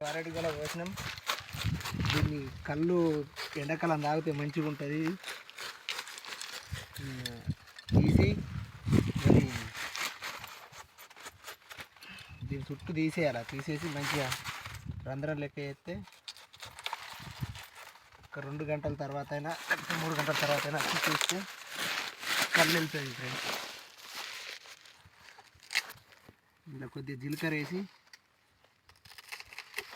అరటి గల వేసినాం దీన్ని కళ్ళు ఎండాకాలం తాగితే మంచిగా ఉంటుంది తీసి దీని చుట్టూ తీసేయాలి? తీసేసి మంచిగా రంధ్రం లెక్క చేస్తే ఒక రెండు గంటల తర్వాత అయినా లేకపోతే మూడు గంటల తర్వాత అయినా వచ్చి చూస్తే కళ్ళు వెళ్తుంది ఫ్రెండ్స్. ఇలా కొద్దిగా జీలకర్ర వేసి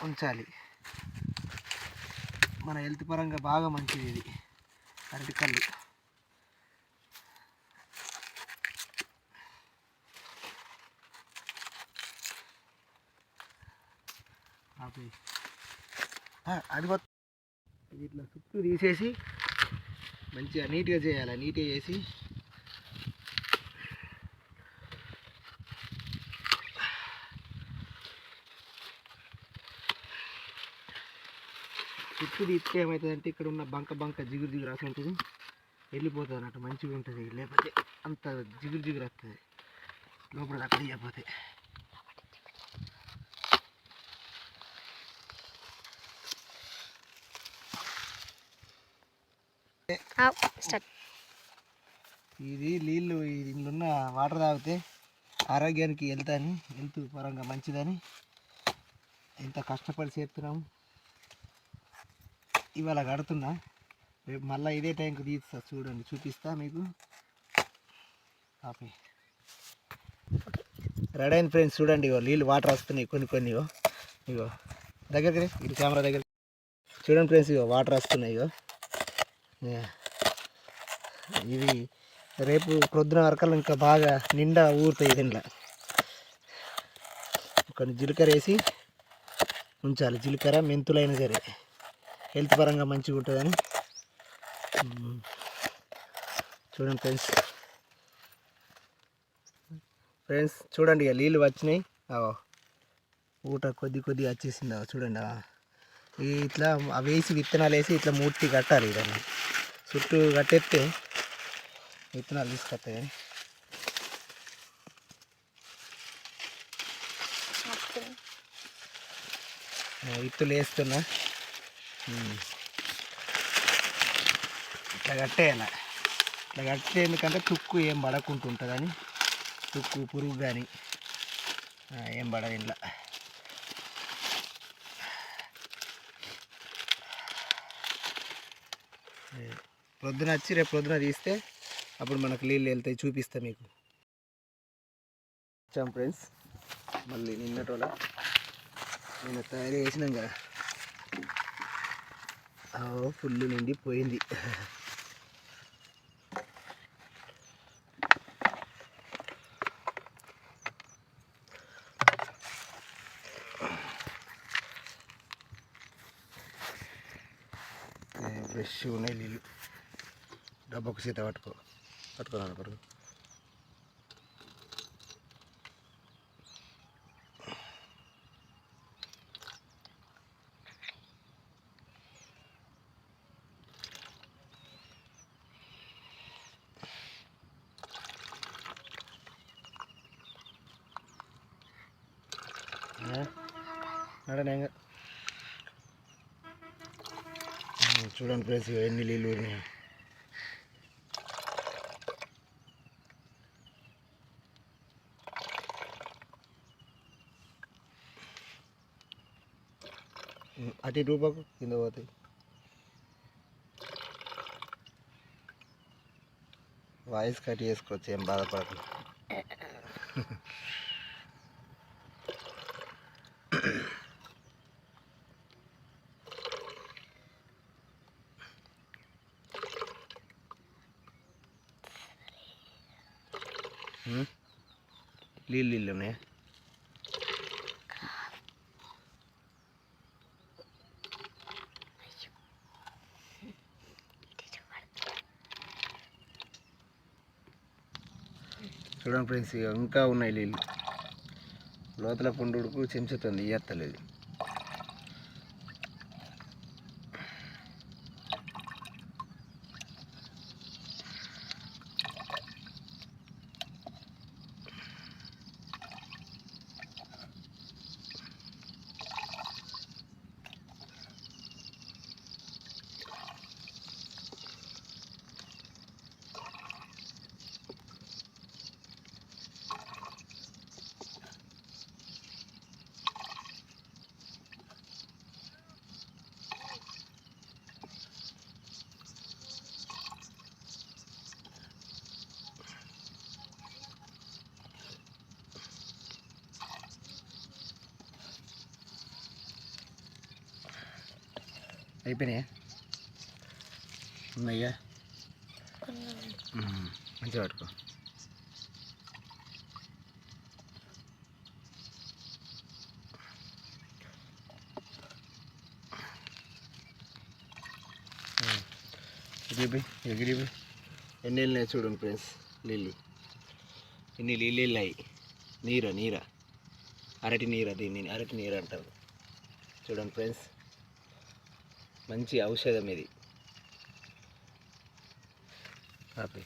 ఉంచాలి. మన హెల్త్ పరంగా బాగా మంచిది ఇది. అరటికల్లు అది ఇట్లా చుట్టూ తీసేసి మంచిగా నీట్గా చేయాలి. నీట్గా చేసి చుట్టూ తీస్తే ఏమవుతుందంటే ఇక్కడ ఉన్న బంక బంక జిగురు జిగురు రాసి ఉంటుంది. వెళ్ళిపోతుంది అన్నట్టు మంచిగా ఉంటుంది. లేకపోతే అంత జిగురు జిగురు వస్తుంది. లోపల దాకా తీయకపోతే. స్టార్ట్. ఇది నీళ్ళు ఇందులో ఉన్న వాటర్ తాగితే ఆరోగ్యానికి అని హెల్త్ పరంగా మంచిదని. ఎంత కష్టపడి చేస్తున్నాము. ఇవాళ కడుతున్నా. రేపు మళ్ళీ ఇదే టైంకి తీస్తా చూడండి చూపిస్తా మీకు. ఆపే రెడీ అయిన ఫ్రెండ్స్ చూడండి ఇగో నీళ్ళు వాటర్ వస్తున్నాయి కొన్ని కొన్ని ఇగో. ఇగో దగ్గరికి ఇది కెమెరా దగ్గర చూడండి ఫ్రెండ్స్ ఇగో వాటర్ వస్తున్నాయి ఇగో. ఇది రేపు ప్రొద్దున వరకలు ఇంకా బాగా నిండా ఊరుతాయి దీంట్లో. కొన్ని జీలకర్ర వేసి ఉంచాలి జీలకర్ర మెంతులైనా సరే. హెల్త్ పరంగా మంచిగా ఉంటుందని. చూడండి ఫ్రెండ్స్. ఫ్రెండ్స్ చూడండి ఇక నీళ్ళు వచ్చినాయి. ఊట కొద్ది కొద్ది వచ్చేసింది. చూడండి. ఇట్లా అవి వేసి విత్తనాలు వేసి ఇట్లా మూర్తి కట్టాలి ఇదన్నీ చుట్టూ కట్టేస్తే విత్తనాలు తీసుకొస్తాయి విత్తులు వేస్తున్నా. ఇట్లా కట్టేయాల ఇట్లా కట్టే ఎందుకంటే తుక్కు ఏం పడకుంటుంటుందని. తుక్కు పురుగు కానీ ఏం పడదు ఇంట్లో. ప్రొద్దున వచ్చి రేపు ప్రొద్దున తీస్తే అప్పుడు మనకు నీళ్ళు వెళ్తాయి చూపిస్తా మీకు. వచ్చాం ఫ్రెండ్స్. మళ్ళీ నిన్నటోలా నేను తయారు చేసినాం కదా. ఫుల్ నిండి పోయింది ఫ్రెష్ ఉన్నాయి నీళ్ళు. డబ్బకు సీత పట్టుకో. పట్టుకోవాలి పట్టుకో. నడనే చూడండి ఫ్రెండ్స్ ఇగో ఎన్ని నీళ్ళు ఊరినాయి ఉమ్, అటు ఇటు రూపాకు కింద పోతాయి వాయిస్ కట్ చేసుకోవచ్చు ఏం బాధపడకు నీళ్ళు నీళ్ళు ఉన్నాయా చూడండి ఫ్రెండ్స్ ఇక ఇంకా ఉన్నాయి నీళ్ళు లోతుల పుండుకు చెంచుతుంది ఇయ్యత్తలేదు అయిపోయినాయా? ఉన్నాయా. మంచిగా పట్టుకో. మ్మ్. ఇడిపి ఎగిరిపి ఎన్ని వెళ్ళినాయి చూడండి ఫ్రెండ్స్ లిల్లీ. ఇన్ని లిల్లీ వెళ్ళాయి నీర నీర. అరటి నీర దీన్ని అరటి నీర అంటారు. చూడండి ఫ్రెండ్స్. మంచి ఔషధం ఇది. హ్యాపీ